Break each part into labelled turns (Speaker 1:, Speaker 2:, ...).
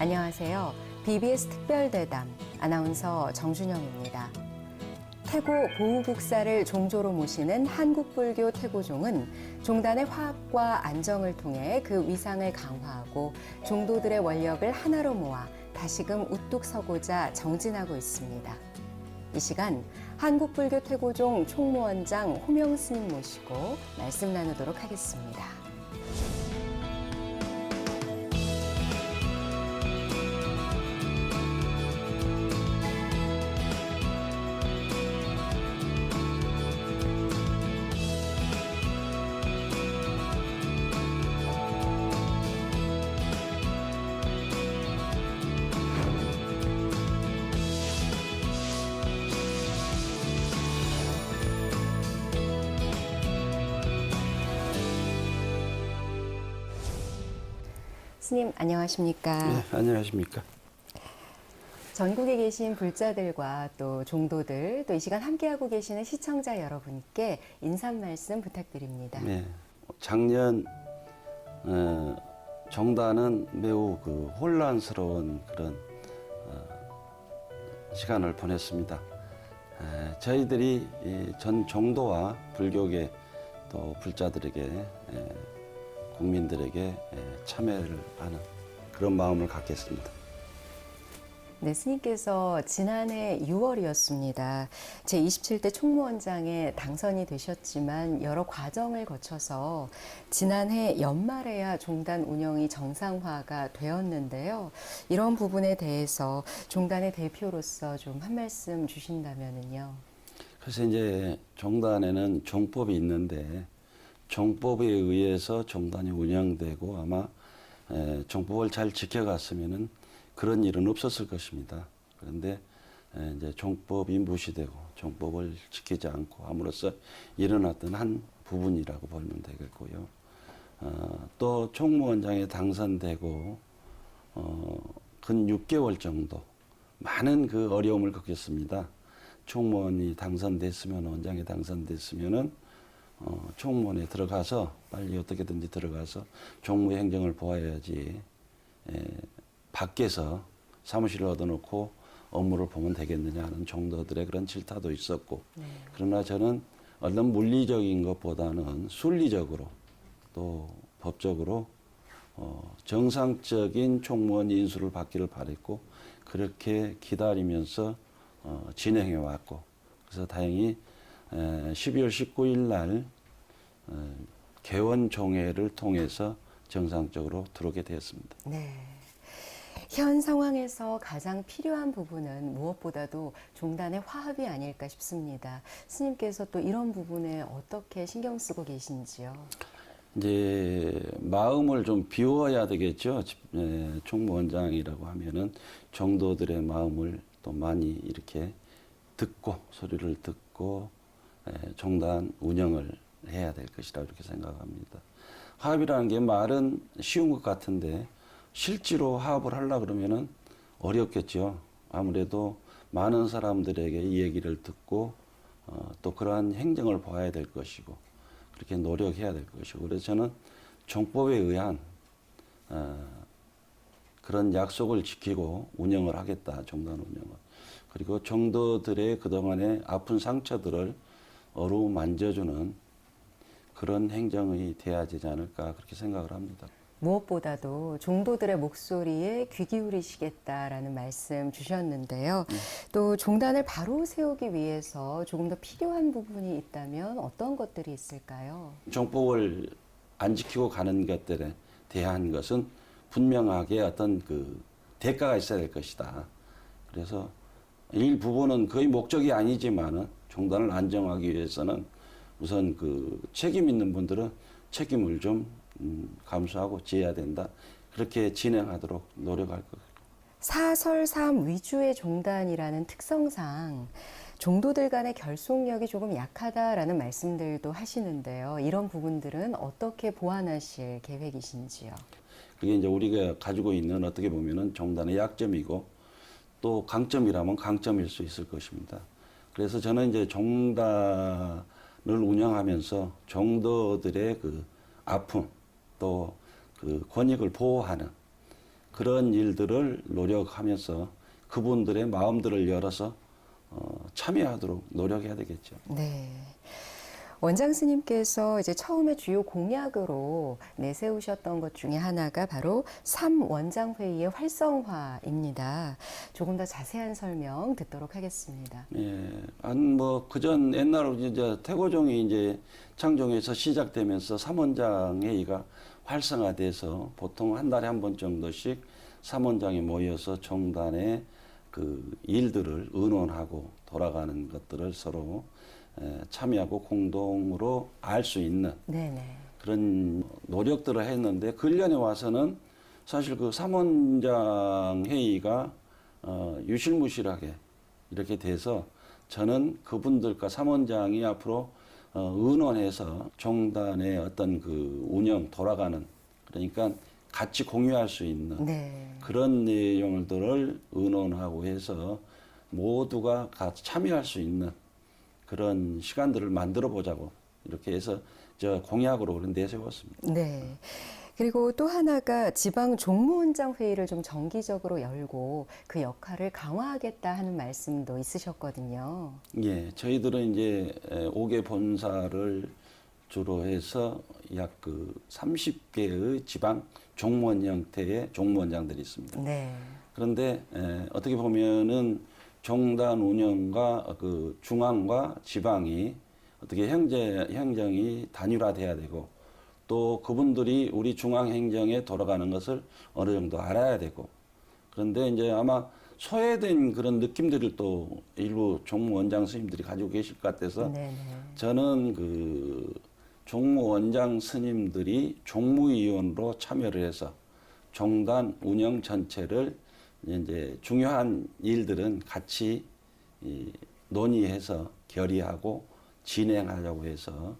Speaker 1: 안녕하세요. BBS 특별대담 아나운서 정준영입니다. 태고 보우국사를 종조로 모시는 한국불교 태고종은 종단의 화합과 안정을 통해 그 위상을 강화하고 종도들의 원력을 하나로 모아 다시금 우뚝 서고자 정진하고 있습니다. 이 시간 한국불교 태고종 총무원장 호명 스님 모시고 말씀 나누도록 하겠습니다. 스님 안녕하십니까?
Speaker 2: 네, 안녕하십니까.
Speaker 1: 전국에 계신 불자들과 또 종도들 또 이 시간 함께하고 계시는 시청자 여러분께 인사 말씀 부탁드립니다.
Speaker 2: 네, 작년 어, 정단은 매우 그 혼란스러운 그런 어, 시간을 보냈습니다. 에, 저희들이 이전 정도와 불교계 또 불자들에게 에, 국민들에게 에, 참여를 하는 그런 마음을 갖겠습니다.
Speaker 1: 네, 스님께서 지난해 6월이었습니다. 제27대 총무원장에 당선이 되셨지만 여러 과정을 거쳐서 지난해 연말에야 종단 운영이 정상화가 되었는데요. 이런 부분에 대해서 종단의 대표로서 좀 한 말씀 주신다면은요.
Speaker 2: 그래서 이제 종단에는 종법이 있는데 종법에 의해서 종단이 운영되고 아마 에, 종법을 잘 지켜갔으면은 그런 일은 없었을 것입니다. 그런데 에, 이제 종법이 무시되고 종법을 지키지 않고 함으로써 일어났던 한 부분이라고 보면 되겠고요. 어, 또 총무원장에 당선되고 어, 근 6개월 정도 많은 그 어려움을 겪었습니다. 총무원이 당선됐으면 원장에 당선됐으면은 어, 총무원에 들어가서 빨리 어떻게든지 들어가서 종무 행정을 보아야지 에, 밖에서 사무실을 얻어놓고 업무를 보면 되겠느냐 하는 정도들의 그런 질타도 있었고 그러나 저는 어떤 물리적인 것보다는 순리적으로 또 법적으로 어, 정상적인 총무원 인수를 받기를 바랬고 그렇게 기다리면서 어, 진행해 왔고 그래서 다행히 에, 12월 19일 날 어, 개원 종회를 통해서 정상적으로 들어오게 되었습니다.
Speaker 1: 네. 현 상황에서 가장 필요한 부분은 무엇보다도 종단의 화합이 아닐까 싶습니다. 스님께서 또 이런 부분에 어떻게 신경 쓰고 계신지요?
Speaker 2: 이제 마음을 좀 비워야 되겠죠. 총무원장이라고 하면은 정도들의 마음을 또 많이 이렇게 듣고 소리를 듣고 에, 종단 운영을 해야 될 것이라 이렇게 생각합니다. 화합이라는 게 말은 쉬운 것 같은데 실제로 화합을 하려 그러면은 어렵겠죠. 아무래도 많은 사람들에게 이 얘기를 듣고 어, 또 그러한 행정을 봐야 될 것이고 그렇게 노력해야 될 것이고 그래서 저는 정법에 의한 어, 그런 약속을 지키고 운영을 하겠다 정단 운영을 그리고 정도들의 그동안의 아픈 상처들을 어루만져주는 그런 행정이 돼야 되지 않을까 그렇게 생각을 합니다.
Speaker 1: 무엇보다도 종도들의 목소리에 귀 기울이시겠다라는 말씀 주셨는데요. 또 종단을 바로 세우기 위해서 조금 더 필요한 부분이 있다면 어떤 것들이 있을까요?
Speaker 2: 정법을 안 지키고 가는 것들에 대한 것은 분명하게 어떤 그 대가가 있어야 될 것이다. 그래서 일부분은 거의 목적이 아니지만은 종단을 안정하기 위해서는 우선 그 책임 있는 분들은 책임을 좀 음, 감수하고 지어야 된다. 그렇게 진행하도록 노력할 것.
Speaker 1: 사설삼 위주의 종단이라는 특성상 종도들 간의 결속력이 조금 약하다라는 말씀들도 하시는데요. 이런 부분들은 어떻게 보완하실 계획이신지요?
Speaker 2: 그게 이제 우리가 가지고 있는 어떻게 보면은 종단의 약점이고 또 강점이라면 강점일 수 있을 것입니다. 그래서 저는 이제 종단을 운영하면서 정도들의 그 아픔 또 그 권익을 보호하는 그런 일들을 노력하면서 그분들의 마음들을 열어서 어, 참여하도록 노력해야 되겠죠.
Speaker 1: 네. 원장 스님께서 이제 처음에 주요 공약으로 내세우셨던 것 중에 하나가 바로 삼원장 회의의 활성화입니다. 조금 더 자세한 설명 듣도록 하겠습니다.
Speaker 2: 예, 한뭐 그전 옛날로 이제 태고종이 이제 창종에서 시작되면서 삼원장 회의가 활성화돼서 보통 한 달에 한 번 정도씩 삼원장이 모여서 종단의 그 일들을 의논하고 돌아가는 것들을 서로 에, 참여하고 공동으로 알 수 있는
Speaker 1: 네네.
Speaker 2: 그런 노력들을 했는데 근련에 와서는 사실 그 삼원장 회의가 어, 유실무실하게 이렇게 돼서 저는 그분들과 삼원장이 앞으로 어, 의논해서 종단의 어떤 그 운영 돌아가는 그러니까 같이 공유할 수 있는
Speaker 1: 네.
Speaker 2: 그런 내용들을 의논하고 해서 모두가 같이 참여할 수 있는 그런 시간들을 만들어 보자고 이렇게 해서 저 공약으로 그런 내세웠습니다.
Speaker 1: 네. 그리고 또 하나가 지방 종무원장 회의를 좀 정기적으로 열고 그 역할을 강화하겠다 하는 말씀도 있으셨거든요.
Speaker 2: 예, 저희들은 이제 에, 5개 본사를 주로 해서 약 그 30개의 지방 종무원 형태의 종무원장들이 있습니다.
Speaker 1: 네.
Speaker 2: 그런데 에, 어떻게 보면은 종단 운영과 그 중앙과 지방이 어떻게 형제 행정이 단일화돼야 되고 또 그분들이 우리 중앙 행정에 돌아가는 것을 어느 정도 알아야 되고 그런데 이제 아마 소외된 그런 느낌들을 또 일부 종무원장 스님들이 가지고 계실 것 같아서
Speaker 1: 네네.
Speaker 2: 저는 그 종무원장 스님들이 종무위원으로 참여를 해서 종단 운영 전체를 이제 중요한 일들은 같이 이 논의해서 결의하고 진행하자고 해서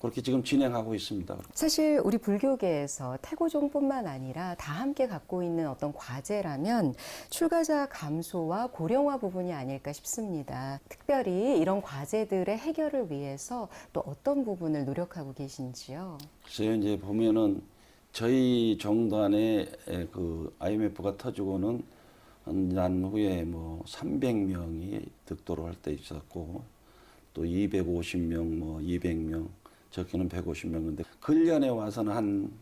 Speaker 2: 그렇게 지금 진행하고 있습니다.
Speaker 1: 사실 우리 불교계에서 태고종뿐만 아니라 다 함께 갖고 있는 어떤 과제라면 출가자 감소와 고령화 부분이 아닐까 싶습니다. 특별히 이런 과제들의 해결을 위해서 또 어떤 부분을 노력하고 계신지요?
Speaker 2: 글쎄요, 이제 보면은 저희 정단에 그 IMF가 터지고는 난 후에 뭐 300명이 득도를 할 때 있었고 또 250명, 뭐 200명, 적게는 150명인데 근련에 와서는 한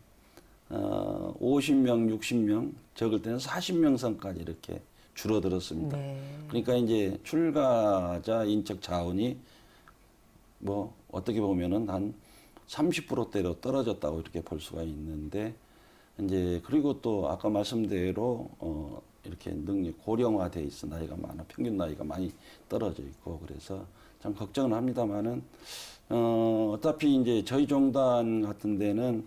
Speaker 2: 어, 50명, 60명, 적을 때는 40명 선까지 이렇게 줄어들었습니다.
Speaker 1: 네.
Speaker 2: 그러니까 이제 출가자 인적 자원이 뭐 어떻게 보면은 한 30%대로 떨어졌다고 이렇게 볼 수가 있는데 이제 그리고 또 아까 말씀대로 어 이렇게 능력 고령화돼 있어 나이가 많아 평균 나이가 많이 떨어져 있고 그래서 참 걱정은 합니다만은 어 어차피 이제 저희 종단 같은 데는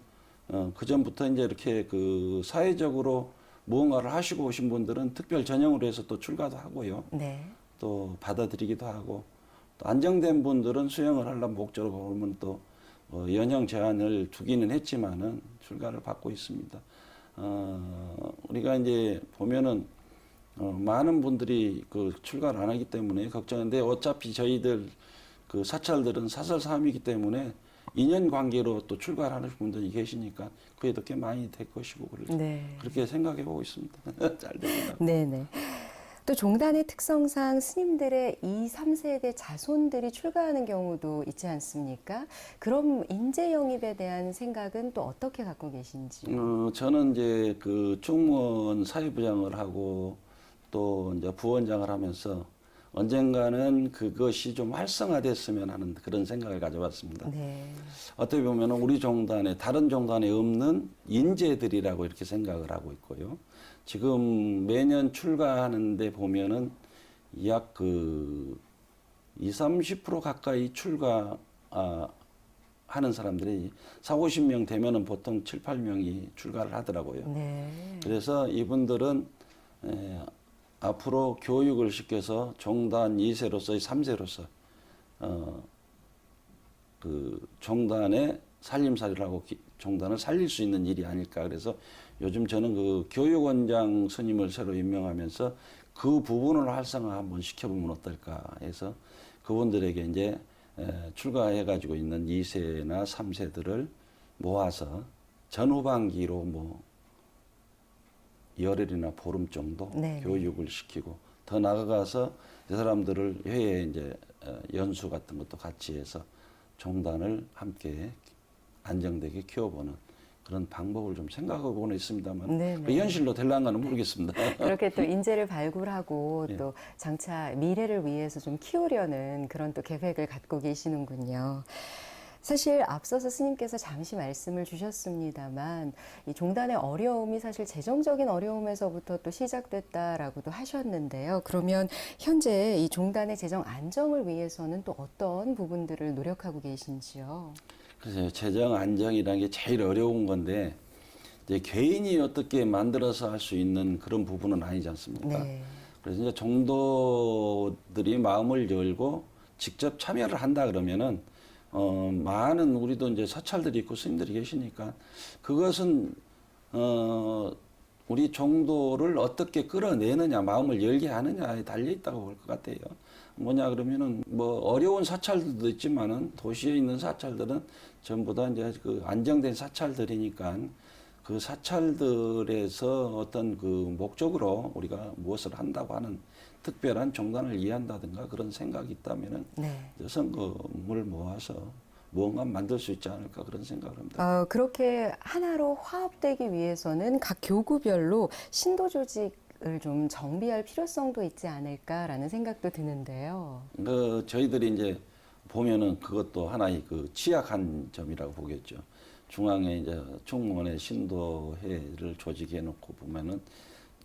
Speaker 2: 어 그 전부터 이제 이렇게 그 사회적으로 무언가를 하시고 오신 분들은 특별 전형으로 해서 또 출가도 하고요.
Speaker 1: 네.
Speaker 2: 또 받아들이기도 하고 또 안정된 분들은 수행을 하려면 목적으로 보면 또 어, 연형 제한을 두기는 했지만은 출가를 받고 있습니다. 어, 우리가 이제 보면은 어, 많은 분들이 그 출가를 안 하기 때문에 걱정인데 어차피 저희들 그 사찰들은 사설 사함이기 때문에 인연 관계로 또 출가를 하는 분들이 계시니까 그에도 꽤 많이 될 것이고
Speaker 1: 네.
Speaker 2: 그렇게 생각해 보고 있습니다. 잘 됩니다.
Speaker 1: 네네. 또 종단의 특성상 스님들의 2, 3세대 자손들이 출가하는 경우도 있지 않습니까? 그럼 인재 영입에 대한 생각은 또 어떻게 갖고 계신지?
Speaker 2: 어, 저는 이제 그 충무원 사회부장을 하고 또 이제 부원장을 하면서 언젠가는 그것이 좀 활성화됐으면 하는 그런 생각을 가져봤습니다.
Speaker 1: 네.
Speaker 2: 어떻게 보면 우리 종단에 다른 종단에 없는 인재들이라고 이렇게 생각을 하고 있고요. 지금 매년 출가하는데 보면은 약 그 2, 30% 가까이 출가 아, 하는 사람들이 4, 50명 되면은 보통 7, 8명이 출가를 하더라고요.
Speaker 1: 네.
Speaker 2: 그래서 이분들은 에, 앞으로 교육을 시켜서 종단 2세로서의 3세로서 어, 그 종단의 기- 종단을 살릴 수 있는 일이 아닐까. 그래서 요즘 저는 그 교육원장 스님을 새로 임명하면서 그 부분을 활성화 한번 시켜보면 어떨까 해서 그분들에게 이제 에, 출가해 가지고 있는 2세나 3세들을 모아서 전후반기로 뭐 열흘이나 보름 정도
Speaker 1: 네.
Speaker 2: 교육을 시키고 더 나아가서 이 사람들을 회에 이제 어, 연수 같은 것도 같이 해서 종단을 함께 안정되게 키워보는 그런 방법을 좀 생각하고는 있습니다만
Speaker 1: 네,
Speaker 2: 그
Speaker 1: 네.
Speaker 2: 현실로 될랑가는 모르겠습니다.
Speaker 1: 그렇게 또 인재를 발굴하고
Speaker 2: 예.
Speaker 1: 또 장차 미래를 위해서 좀 키우려는 그런 또 계획을 갖고 계시는군요. 사실 앞서서 스님께서 잠시 말씀을 주셨습니다만 이 종단의 어려움이 사실 재정적인 어려움에서부터 또 시작됐다라고도 하셨는데요. 그러면 현재 이 종단의 재정 안정을 위해서는 또 어떤 부분들을 노력하고 계신지요?
Speaker 2: 그래서 재정 안정이라는 게 제일 어려운 건데 이제 개인이 어떻게 만들어서 할 수 있는 그런 부분은 아니지 않습니까?
Speaker 1: 네.
Speaker 2: 그래서 이제 정도들이 마음을 열고 직접 참여를 한다 그러면은 어 많은 우리도 이제 사찰들이 있고 스님들이 계시니까 그것은 어 우리 정도를 어떻게 끌어내느냐 마음을 열게 하느냐에 달려 있다고 볼 것 같아요. 뭐냐 그러면은 뭐 어려운 사찰들도 있지만은 도시에 있는 사찰들은 전부 다 이제 그 안정된 사찰들이니까 그 사찰들에서 어떤 그 목적으로 우리가 무엇을 한다고 하는 특별한 종단을 이해한다든가 그런 생각이 있다면은
Speaker 1: 네.
Speaker 2: 선거물 모아서 무언가 만들 수 있지 않을까 그런 생각을 합니다.
Speaker 1: 어, 그렇게 하나로 화합되기 위해서는 각 교구별로 신도 조직을 좀 정비할 필요성도 있지 않을까라는 생각도 드는데요.
Speaker 2: 그 저희들이 이제 보면은 그것도 하나의 그 취약한 점이라고 보겠죠. 중앙에 이제 충무원의 신도회를 조직해 놓고 보면은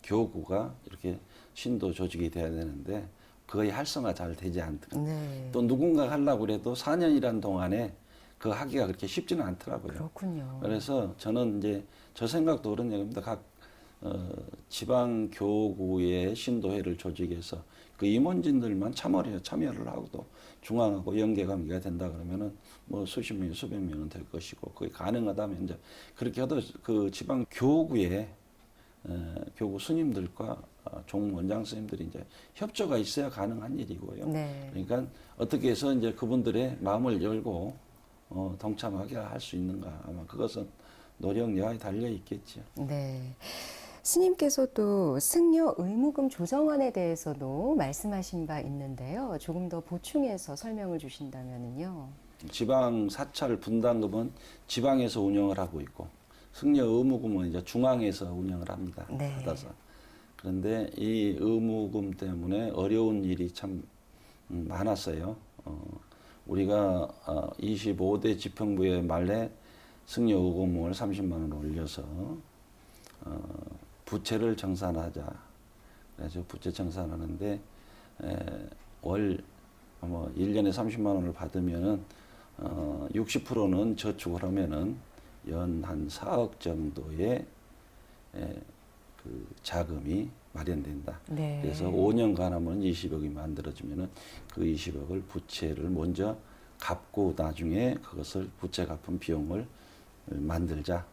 Speaker 2: 교구가 이렇게 신도 조직이 돼야 되는데 거의 활성화 잘 되지 않더라고요.
Speaker 1: 네.
Speaker 2: 또 누군가 하려고 그래도 4년이란 동안에 그 하기가 그렇게 쉽지는 않더라고요.
Speaker 1: 그렇군요.
Speaker 2: 그래서 저는 이제 저 생각도 그런 얘기입니다. 각 어, 지방 교구의 신도회를 조직해서 그 임원진들만 참여를 참여를 하고 또 중앙하고 연계 관계가 된다 그러면은 뭐 수십 명, 수백 명은 될 것이고 그게 가능하다면 이제 그렇게 해도 그 지방 교구의 어, 교구 스님들과 어, 종원장 스님들이 이제 협조가 있어야 가능한 일이고요.
Speaker 1: 네.
Speaker 2: 그러니까 어떻게 해서 이제 그분들의 마음을 열고 어, 동참하게 할 수 있는가 아마 그것은 노력 여하에 달려 있겠죠.
Speaker 1: 네. 스님께서 또 승려 의무금 조정안에 대해서도 말씀하신 바 있는데요. 조금 더 보충해서 설명을 주신다면은요.
Speaker 2: 지방 사찰 분담금은 지방에서 운영을 하고 있고 승려 의무금은 이제 중앙에서 운영을 합니다.
Speaker 1: 네.
Speaker 2: 받아서. 그런데 이 의무금 때문에 어려운 일이 참 음, 많았어요. 어, 우리가 어, 25대 지평부의 말에 승려 의무금을 30만 원 올려서 어, 부채를 정산하자. 그래서 부채 정산하는데 에, 월뭐 1년에 30만 원을 받으면은 어, 60%는 저축을 하면은 연 한 4억 정도의 에, 그 자금이 마련된다.
Speaker 1: 네.
Speaker 2: 그래서 5년간 하면 20억이 만들어지면은 그 20억을 부채를 먼저 갚고 나중에 그것을 부채 갚은 비용을 만들자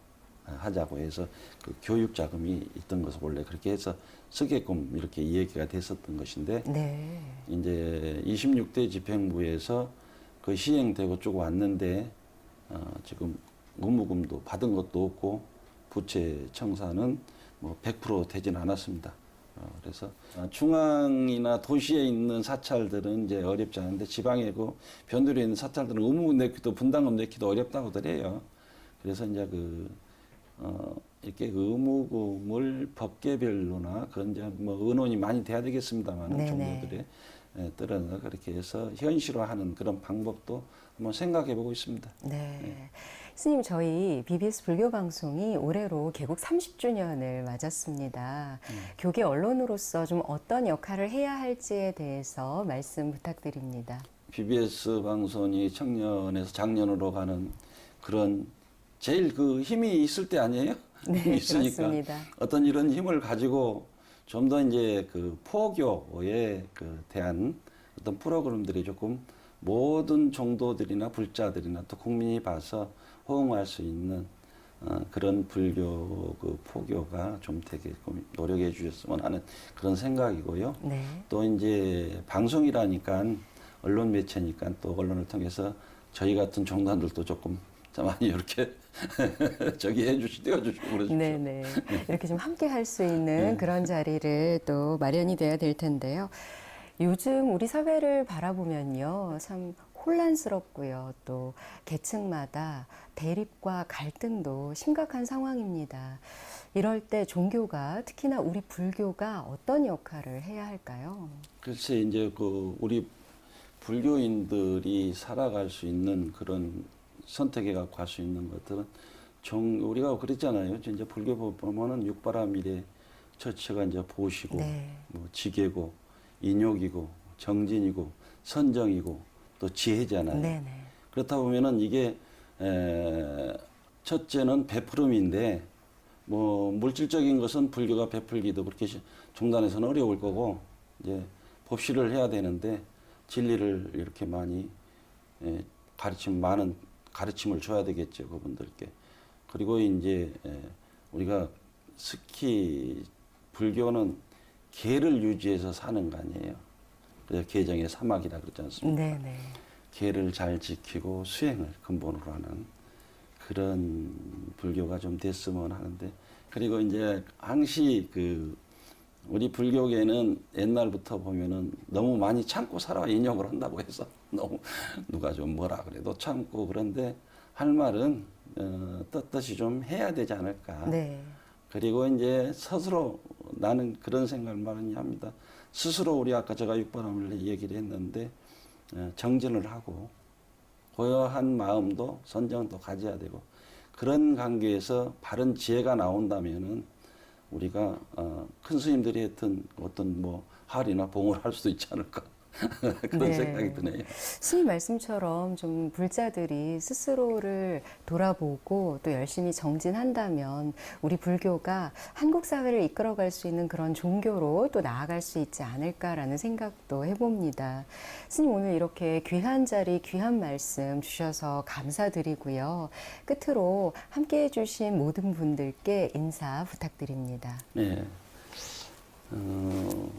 Speaker 2: 아, 하자고 해서 그 교육 자금이 있던 것을 원래 그렇게 해서 쓰게끔 이렇게 이야기가 됐었던 것인데
Speaker 1: 네.
Speaker 2: 이제 26대 집행부에서 그 시행되고 쭉 왔는데 어, 지금 의무금도 받은 것도 없고 부채 청산은 뭐 100% 되진 않았습니다. 어, 그래서 어, 중앙이나 도시에 있는 사찰들은 이제 어렵지 않은데 지방에 그 변두리에 있는 사찰들은 의무금 내기도 분담금 내기도 어렵다고들 해요. 그래서 이제 그 어, 이렇게 의무금을 법계별로나 그런 이제 뭐 의논이 많이 돼야 되겠습니다만
Speaker 1: 네네.
Speaker 2: 종교들의 에, 따라서 그렇게 해서 현실화하는 그런 방법도 한번 생각해 보고 있습니다.
Speaker 1: 네. 스님, 저희 BBS 불교 방송이 올해로 개국 30주년을 맞았습니다. 교계 언론으로서 좀 어떤 역할을 해야 할지에 대해서 말씀 부탁드립니다.
Speaker 2: BBS 방송이 청년에서 장년으로 가는 그런 제일 그 힘이 있을 때 아니에요?
Speaker 1: 네,
Speaker 2: 있으니까
Speaker 1: 그렇습니다.
Speaker 2: 어떤 이런 힘을 가지고 좀 더 이제 그 포교에 그 대한 어떤 프로그램들이 조금 모든 종도들이나 불자들이나 또 국민이 봐서 호응할 수 있는 어, 그런 불교 그 포교가 좀 되게끔 노력해 주셨으면 하는 그런 생각이고요.
Speaker 1: 네.
Speaker 2: 또 이제 방송이라니까 언론 매체니까 또 언론을 통해서 저희 같은 종단들도 조금 자 많이 이렇게 저기 해주시 띄워주시고 그러십시오.
Speaker 1: 네네. 이렇게 좀 함께 할 수 있는 그런 자리를 또 마련이 돼야 될 텐데요. 요즘 우리 사회를 바라보면요. 참 혼란스럽고요. 또 계층마다 대립과 갈등도 심각한 상황입니다. 이럴 때 종교가 특히나 우리 불교가 어떤 역할을 해야 할까요?
Speaker 2: 글쎄 이제 그 우리 불교인들이 살아갈 수 있는 그런 선택해 갖고 할수 있는 것들은 정 우리가 그랬잖아요. 이제 불교 보면은 육바라밀의 처처가 이제 보시고
Speaker 1: 네.
Speaker 2: 뭐 지계고 인욕이고 정진이고 선정이고 또 지혜잖아요.
Speaker 1: 네네.
Speaker 2: 그렇다 보면은 이게 에, 첫째는 베푸름인데 뭐 물질적인 것은 불교가 베풀기도 그렇게 시- 종단에서는 어려울 거고 이제 법시를 해야 되는데 진리를 이렇게 많이 에, 가르침 많은 가르침을 줘야 되겠죠 그분들께 그리고 이제 에, 우리가 특히 불교는 계를 유지해서 사는 거 아니에요. 그래서 계정의 사막이라 그러지 않습니까?
Speaker 1: 네네.
Speaker 2: 계를 잘 지키고 수행을 근본으로 하는 그런 불교가 좀 됐으면 하는데 그리고 이제 항시 그 우리 불교계는 옛날부터 보면은 너무 많이 참고 살아 인용을 한다고 해서 너무 누가 좀 뭐라 그래도 참고 그런데 할 말은 어, 떳떳이 좀 해야 되지 않을까.
Speaker 1: 네.
Speaker 2: 그리고 이제 스스로 나는 그런 생각을 많이 합니다. 스스로 우리 아까 제가 육바람을 얘기를 했는데 어, 정진을 하고 고요한 마음도 선정도 가져야 되고 그런 관계에서 바른 지혜가 나온다면은 우리가 어, 큰 스님들이 했던 어떤 뭐 할이나 봉을 할 수도 있지 않을까 그런
Speaker 1: 네.
Speaker 2: 생각이 드네요.
Speaker 1: 스님 말씀처럼 좀 불자들이 스스로를 돌아보고 또 열심히 정진한다면 우리 불교가 한국 사회를 이끌어갈 수 있는 그런 종교로 또 나아갈 수 있지 않을까라는 생각도 해봅니다. 스님 오늘 이렇게 귀한 자리, 귀한 말씀 주셔서 감사드리고요. 끝으로 함께 해주신 모든 분들께 인사 부탁드립니다.
Speaker 2: 네. 어,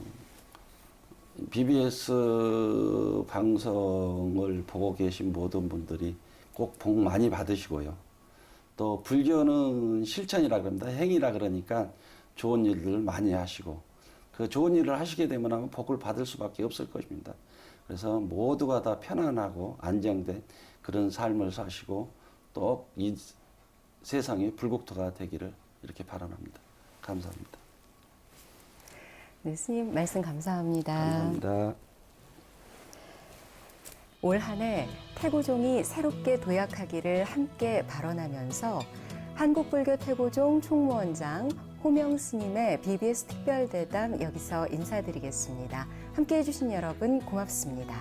Speaker 2: BBS 방송을 보고 계신 모든 분들이 꼭 복 많이 받으시고요. 또 불교는 실천이라 그럽니다. 행위라 그러니까 좋은 일들 많이 하시고 그 좋은 일을 하시게 되면 아마 복을 받을 수밖에 없을 것입니다. 그래서 모두가 다 편안하고 안정된 그런 삶을 사시고 또 이 세상의 불국토가 되기를 이렇게 바라합니다. 감사합니다.
Speaker 1: 네, 스님 말씀 감사합니다.
Speaker 2: 감사합니다.
Speaker 1: 올 한해 태고종이 새롭게 도약하기를 함께 발언하면서 한국불교 태고종 총무원장 호명 스님의 BBS 특별 대담 여기서 인사드리겠습니다. 함께 해주신 여러분 고맙습니다.